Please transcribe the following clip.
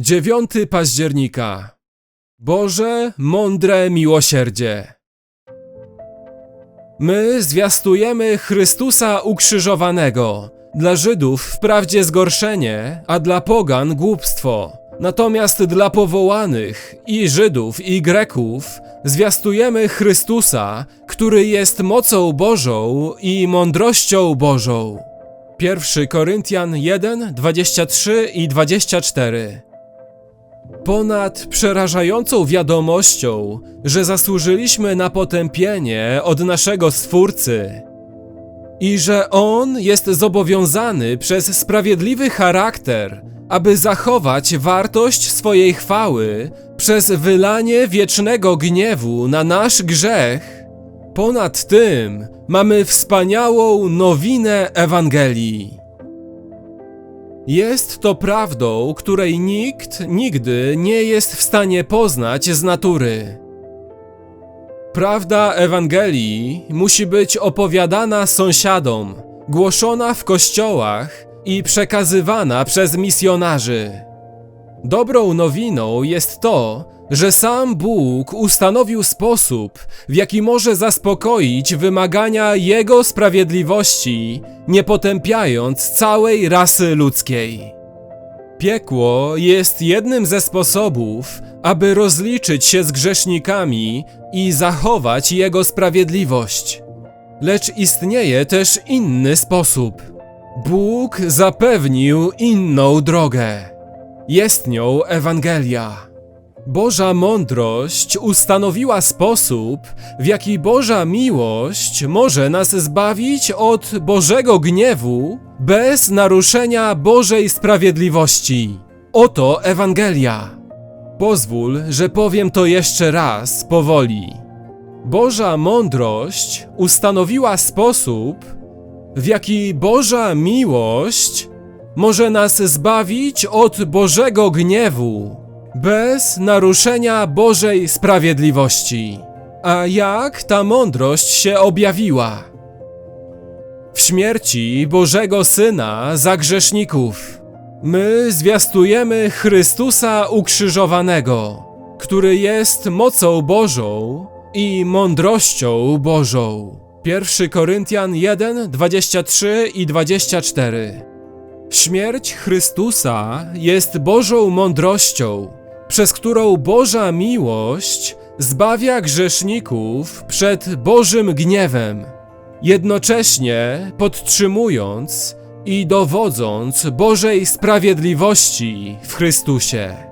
9 października. Boże, mądre miłosierdzie. My zwiastujemy Chrystusa ukrzyżowanego. Dla Żydów wprawdzie zgorszenie, a dla pogan głupstwo. Natomiast dla powołanych i Żydów i Greków zwiastujemy Chrystusa, który jest mocą Bożą i mądrością Bożą. 1 Koryntian 1, 23 i 24 Ponad przerażającą wiadomością, że zasłużyliśmy na potępienie od naszego Stwórcy i że On jest zobowiązany przez sprawiedliwy charakter, aby zachować wartość swojej chwały przez wylanie wiecznego gniewu na nasz grzech, ponad tym mamy wspaniałą nowinę Ewangelii. Jest to prawdą, której nikt nigdy nie jest w stanie poznać z natury. Prawda Ewangelii musi być opowiadana sąsiadom, głoszona w kościołach i przekazywana przez misjonarzy. Dobrą nowiną jest to, że sam Bóg ustanowił sposób, w jaki może zaspokoić wymagania Jego sprawiedliwości, nie potępiając całej rasy ludzkiej. Piekło jest jednym ze sposobów, aby rozliczyć się z grzesznikami i zachować Jego sprawiedliwość. Lecz istnieje też inny sposób. Bóg zapewnił inną drogę. Jest nią Ewangelia. Boża mądrość ustanowiła sposób, w jaki Boża miłość może nas zbawić od Bożego gniewu bez naruszenia Bożej sprawiedliwości. Oto Ewangelia. Pozwól, że powiem to jeszcze raz powoli. Boża mądrość ustanowiła sposób, w jaki Boża miłość może nas zbawić od Bożego gniewu bez naruszenia Bożej sprawiedliwości. A jak ta mądrość się objawiła? W śmierci Bożego Syna za grzeszników. My zwiastujemy Chrystusa ukrzyżowanego, który jest mocą Bożą i mądrością Bożą. 1 Koryntian 1, 23 i 24 Śmierć Chrystusa jest Bożą mądrością, przez którą Boża miłość zbawia grzeszników przed Bożym gniewem, jednocześnie podtrzymując i dowodząc Bożej sprawiedliwości w Chrystusie.